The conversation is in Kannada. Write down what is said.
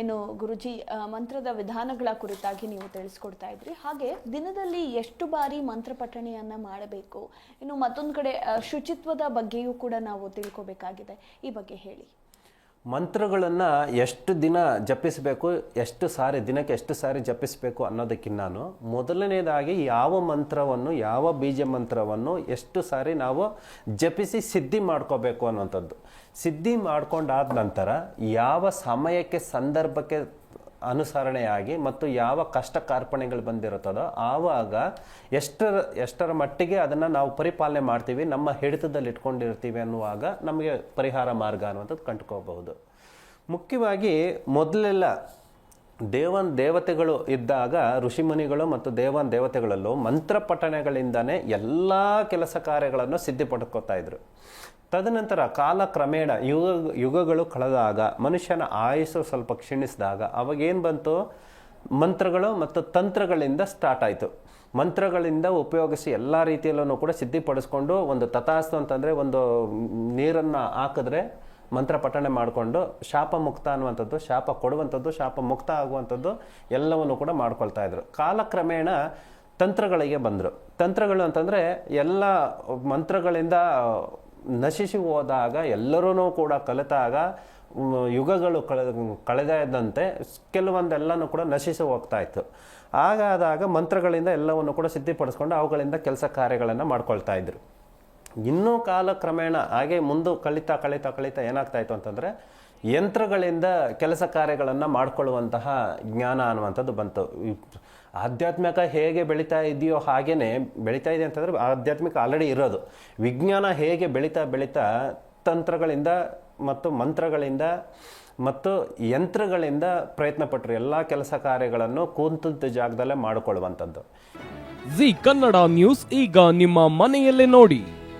ಇನ್ನು ಗುರುಜಿ ಮಂತ್ರದ ವಿಧಾನಗಳ ಕುರಿತಾಗಿ ನೀವು ತಿಳಿಸ್ಕೊಡ್ತಾ ಇದ್ರಿ. ಹಾಗೆ ದಿನದಲ್ಲಿ ಎಷ್ಟು ಬಾರಿ ಮಂತ್ರ ಪಠಣೆಯನ್ನ ಮಾಡಬೇಕು? ಇನ್ನು ಮತ್ತೊಂದು ಕಡೆ ಶುಚಿತ್ವದ ಬಗ್ಗೆಯೂ ಕೂಡ ನಾವು ತಿಳ್ಕೊಬೇಕಾಗಿದೆ. ಈ ಬಗ್ಗೆ ಹೇಳಿ. ಮಂತ್ರಗಳನ್ನು ಎಷ್ಟು ದಿನ ಜಪಿಸಬೇಕು, ಎಷ್ಟು ಸಾರಿ, ದಿನಕ್ಕೆ ಎಷ್ಟು ಸಾರಿ ಜಪಿಸಬೇಕು ಅನ್ನೋದಕ್ಕಿಂತ ಮೊದಲನೇದಾಗಿ ಯಾವ ಮಂತ್ರವನ್ನು, ಯಾವ ಬೀಜ ಮಂತ್ರವನ್ನು ಎಷ್ಟು ಸಾರಿ ನಾವು ಜಪಿಸಿ ಸಿದ್ಧಿ ಮಾಡ್ಕೋಬೇಕು ಅನ್ನೋಂಥದ್ದು ಸಿದ್ಧಿ ಮಾಡ್ಕೊಂಡಾದ ನಂತರ ಯಾವ ಸಮಯಕ್ಕೆ, ಸಂದರ್ಭಕ್ಕೆ ಅನುಸರಣೆಯಾಗಿ ಮತ್ತು ಯಾವ ಕಷ್ಟ ಕಾರ್ಪಣೆಗಳು ಬಂದಿರುತ್ತದೋ ಆವಾಗ ಎಷ್ಟರ ಎಷ್ಟರ ಮಟ್ಟಿಗೆ ಅದನ್ನು ನಾವು ಪರಿಪಾಲನೆ ಮಾಡ್ತೀವಿ, ನಮ್ಮ ಹಿಡಿತದಲ್ಲಿ ಇಟ್ಕೊಂಡಿರ್ತೀವಿ ಅನ್ನುವಾಗ ನಮಗೆ ಪರಿಹಾರ ಮಾರ್ಗ ಅನ್ನುವಂಥದ್ದು ಕಂಡುಕೋಬಹುದು ಮುಖ್ಯವಾಗಿ ಮೊದಲೆಲ್ಲ ದೇವನ್ ದೇವತೆಗಳು ಇದ್ದಾಗ ಋಷಿಮುನಿಗಳು ಮತ್ತು ದೇವನ್ ದೇವತೆಗಳಲ್ಲೂ ಮಂತ್ರ ಪಠಣೆಗಳಿಂದನೇ ಎಲ್ಲ ಕೆಲಸ ಕಾರ್ಯಗಳನ್ನು ಸಿದ್ಧಿಪಡ್ಕೋತಾ ಇದ್ರು. ತದನಂತರ ಕಾಲ ಕ್ರಮೇಣ ಯುಗ, ಯುಗಗಳು ಕಳೆದಾಗ, ಮನುಷ್ಯನ ಆಯಸ್ಸು ಸ್ವಲ್ಪ ಕ್ಷೀಣಿಸಿದಾಗ ಅವಾಗೇನು ಬಂತು? ಮಂತ್ರಗಳು ಮತ್ತು ತಂತ್ರಗಳಿಂದ ಸ್ಟಾರ್ಟ್ ಆಯಿತು. ಮಂತ್ರಗಳಿಂದ ಉಪಯೋಗಿಸಿ ಎಲ್ಲ ರೀತಿಯಲ್ಲೂ ಕೂಡ ಸಿದ್ಧಿಪಡಿಸ್ಕೊಂಡು ಒಂದು ತಥಾಸ್ತು ಅಂತಂದರೆ ಒಂದು ನೀರನ್ನು ಹಾಕಿದ್ರೆ ಮಂತ್ರ ಪಠಣೆ ಮಾಡಿಕೊಂಡು ಶಾಪ ಮುಕ್ತ ಅನ್ನುವಂಥದ್ದು, ಶಾಪ ಕೊಡುವಂಥದ್ದು, ಶಾಪ ಮುಕ್ತ ಆಗುವಂಥದ್ದು ಎಲ್ಲವನ್ನು ಕೂಡ ಮಾಡ್ಕೊಳ್ತಾ ಇದ್ರು. ಕಾಲಕ್ರಮೇಣ ತಂತ್ರಗಳಿಗೆ ಬಂದರು. ತಂತ್ರಗಳು ಅಂತಂದರೆ ಎಲ್ಲ ಮಂತ್ರಗಳಿಂದ ನಶಿಸಿ ಹೋದಾಗ ಎಲ್ಲರೂ ಕೂಡ ಕಲಿತಾಗ ಯುಗಗಳು ಕಳೆ ಕಳೆದಂತೆ ಕೆಲವೊಂದೆಲ್ಲನೂ ಕೂಡ ನಶಿಸಿ ಹೋಗ್ತಾ ಇತ್ತು. ಹಾಗಾದಾಗ ಮಂತ್ರಗಳಿಂದ ಎಲ್ಲವನ್ನು ಕೂಡ ಸಿದ್ಧಿಪಡಿಸ್ಕೊಂಡು ಅವುಗಳಿಂದ ಕೆಲಸ ಕಾರ್ಯಗಳನ್ನು ಮಾಡ್ಕೊಳ್ತಾ ಇದ್ರು. ಇನ್ನೂ ಕಾಲಕ್ರಮೇಣ ಹಾಗೆ ಮುಂದೆ ಕಳೀತಾ ಕಳೀತಾ ಕಳೀತಾ ಏನಾಗ್ತಾ ಇತ್ತು ಅಂತಂದರೆ ಯಂತ್ರಗಳಿಂದ ಕೆಲಸ ಕಾರ್ಯಗಳನ್ನು ಮಾಡಿಕೊಳ್ಳುವಂತಹ ಜ್ಞಾನ ಅನ್ನುವಂಥದ್ದು ಬಂತು. ಆಧ್ಯಾತ್ಮಿಕ ಹೇಗೆ ಬೆಳೀತಾ ಇದೆಯೋ ಹಾಗೇ ಬೆಳೀತಾ ಇದೆ ಅಂತಂದರೆ ಆಧ್ಯಾತ್ಮಿಕ ಆಲ್ರೆಡಿ ಇರೋದು. ವಿಜ್ಞಾನ ಹೇಗೆ ಬೆಳೀತಾ ಬೆಳೀತಾ ತಂತ್ರಗಳಿಂದ ಮತ್ತು ಮಂತ್ರಗಳಿಂದ ಮತ್ತು ಯಂತ್ರಗಳಿಂದ ಪ್ರಯತ್ನ ಪಟ್ಟರು ಎಲ್ಲ ಕೆಲಸ ಕಾರ್ಯಗಳನ್ನು ಕೂತಂತ ಜಾಗದಲ್ಲೇ ಮಾಡಿಕೊಳ್ಳುವಂಥದ್ದು. ಜಿ ಕನ್ನಡ ನ್ಯೂಸ್ ಈಗ ನಿಮ್ಮ ಮನೆಯಲ್ಲೇ ನೋಡಿ.